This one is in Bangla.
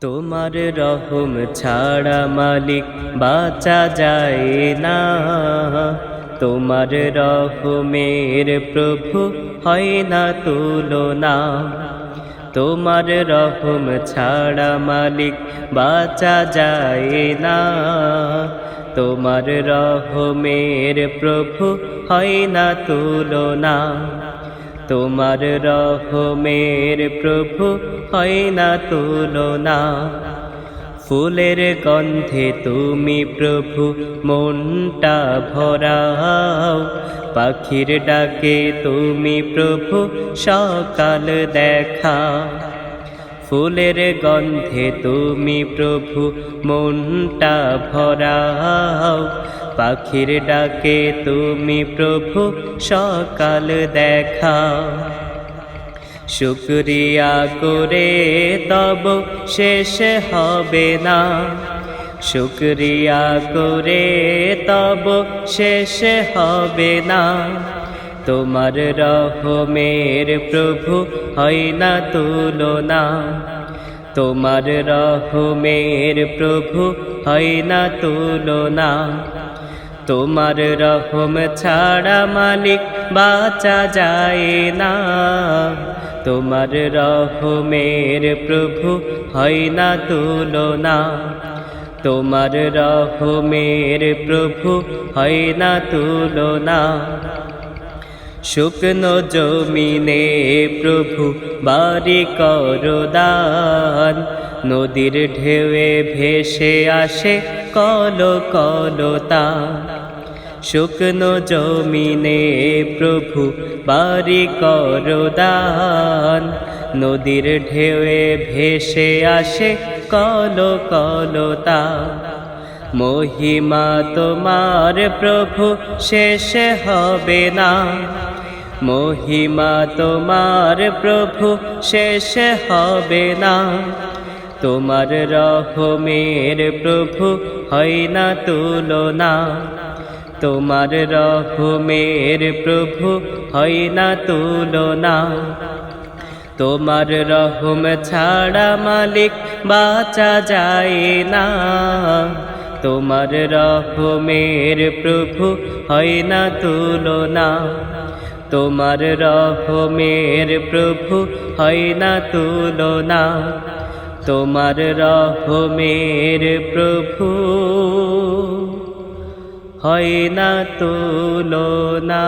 তোমার রহম ছাড়া মালিক বাঁচা যায় না। তোমার রহমের প্রভু হয় না তুলনা। তোমার রহম ছাড়া মালিক বাঁচা যায় না। তোমার রহমের প্রভু হয় না তুলনা। তোমার রহমের প্রভু হয় না তুলনা। ফুলের গন্ধে তুমি প্রভু, মনটা ভরাও। পাখির ডাকে তুমি প্রভু, সকাল দেখা। ফুলের গন্ধে তুমি প্রভু, মনটা ভরাও। পাখির ডাকে তুমি প্রভু, সকাল দেখা। শুক্রিয়া করে তব শেষ হবে না। শুক্রিয়া করে তব শেষ হবে না। তোমার রহমের প্রভু হয় না তুলনা। তোমার রহমের প্রভু হয় না তুলনা। তোমার রহম ছাড়া মালিক বাঁচা যায় না। তোমার রহমের প্রভু হয় না তুলনা। তোমার রহমের প্রভু হয় না তুলনা। শুকনো জমিনে প্রভু বাড়ি করদান নদীর ঢেউয়ে ভেসে আসে কল কলতা শুকনো জমিনে প্রভু বাড়ি করদান নদীর ঢেউয়ে ভেসে আসে কল কলতা মহিমা তোমার প্রভু শেষ হবে না। মহিমা তোমার প্রভু, শেষ হবে না। তোমার রহমের প্রভু হয় না তুলনা। তোমার রহমের প্রভু হয় না তুলনা। তোমার রহম ছাড়া মালিক বাঁচা যায় না। তোমার রহমের প্রভু হয় না তুলনা। তোমার রহমের প্রভু হয় না তুলনা। তোমার রহমের প্রভু হয় না তুলনা।